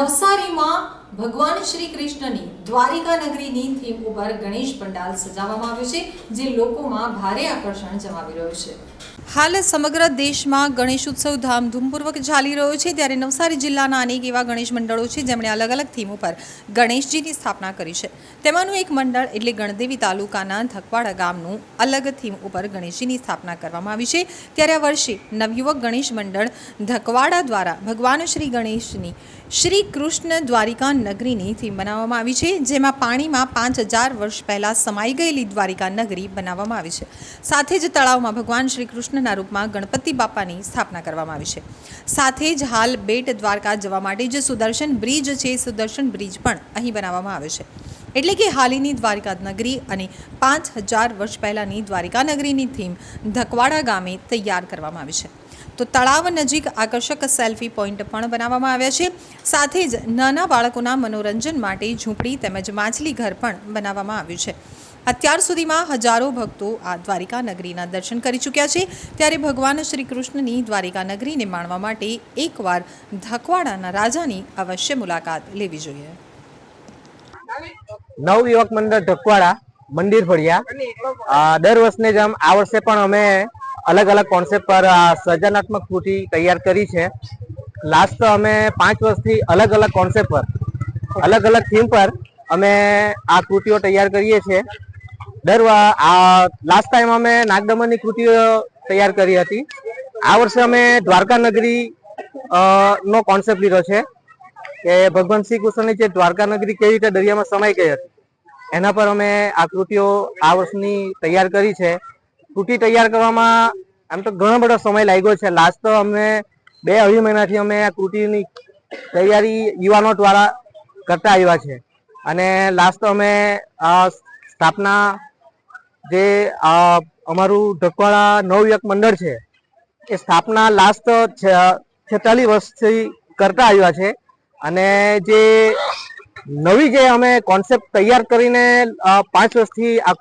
નવસારીમાં ભગવાન શ્રી કૃષ્ણની દ્વારિકા નગરીની થીમ ઉપર ગણેશ પંડાલ સજાવવામાં આવ્યો છે, જે લોકોમાં ભારે આકર્ષણ જમાવી રહ્યો છે. હાલ સમગ્ર દેશમાં ગણેશ ઉત્સવ ધામધૂમપૂર્વક ચાલી રહ્યો છે, ત્યારે નવસારી જિલ્લાના અનેક એવા ગણેશ મંડળો છે, જેમણે અલગ અલગ થીમ ઉપર ગણેશજીની સ્થાપના કરી છે. તેમાંનું એક મંડળ એટલે ગણદેવી તાલુકાના થકવાડા ગામનું અલગ થીમ ઉપર ગણેશજીની સ્થાપના કરવામાં આવી છે. ત્યારે આ વર્ષે નવયુવક ગણેશ મંડળ ધકવાડા દ્વારા ભગવાન શ્રી ગણેશની શ્રી કૃષ્ણ દ્વારિકા નગરીની થીમ બનાવવામાં આવી છે, જેમાં પાણીમાં પાંચ હજાર વર્ષ પહેલાં સમાઈ ગયેલી દ્વારિકા નગરી બનાવવામાં આવી છે. સાથે જ તળાવમાં ભગવાન શ્રી કૃષ્ણના રૂપમાં ગણપતિ બાપાની સ્થાપના કરવામાં આવી છે. સાથે જ હાલ બેટ દ્વારકા જવા માટે જે સુદર્શન બ્રિજ છે, સુદર્શન બ્રિજ પણ અહીં બનાવવામાં આવ્યો છે. એટલે કે હાલીની દ્વારિકા નગરી અને પાંચ હજાર વર્ષ પહેલાંની દ્વારિકા નગરીની થીમ ધકવાડા ગામે તૈયાર કરવામાં આવી છે. તો તળાવ નજીક આકર્ષક સેલ્ફી પોઈન્ટ પણ બનાવવામાં આવ્યા છે. સાથે જ નાના બાળકોના મનોરંજન માટે ઝૂંપડી તેમજ માછલી ઘર પણ બનાવવામાં આવ્યું છે. અત્યાર સુધીમાં હજારો ભક્તો આ દ્વારિકા નગરીના દર્શન કરી ચૂક્યા છે. ત્યારે ભગવાન શ્રી કૃષ્ણની દ્વારિકા નગરીને માણવા માટે એકવાર ધકવાડાના રાજાની અવશ્ય મુલાકાત લેવી જોઈએ. નવ યુવક મંડળ ઢકવાડા, મંદિર ફળિયા. દર વર્ષને જેમ આ વર્ષે પણ અમે અલગ અલગ કોન્સેપ્ટ પર, આ, સર્જનાત્મક કૃતિ તૈયાર કરી છે. લાસ્ટ અમે પાંચ વર્ષથી અલગ અલગ કોન્સેપ્ટ પર અલગ અલગ થીમ પર અમે આ કૃતિઓ તૈયાર કરીએ છીએ દર આ લાસ્ટ ટાઈમ અમે નાગદમનની કૃતિઓ તૈયાર કરી હતી. આ વર્ષે અમે દ્વારકા નગરી નો કોન્સેપ્ટ લીધો છે કે ભગવાન શ્રી કૃષ્ણની જે દ્વારકા નગરી કેવી રીતે દરિયામાં સમાઈ ગઈ હતી. એના પર અમે આકૃતિઓ આ વર્ષની તૈયાર કરી છે. કૃતિ તૈયાર કરવામાં આમ તો ઘણો બધો સમય લાગ્યો છે. લાસ્ટ તો અમે બે અઢી મહિનાથી અમે આ કૃતિની તૈયારી યુવાનો દ્વારા કરતા આવ્યા છે. અને લાસ્ટ અમે આ સ્થાપના જે અમારું ઢકવાળા નવયુવક મંડળ છે, એ સ્થાપના લાસ્ટ છેતાલીસ વર્ષથી કરતા આવ્યા છે. અને જે નવી જે અમે કોન્સેપ્ટ તૈયાર કરીને પાંચ વર્ષથી આ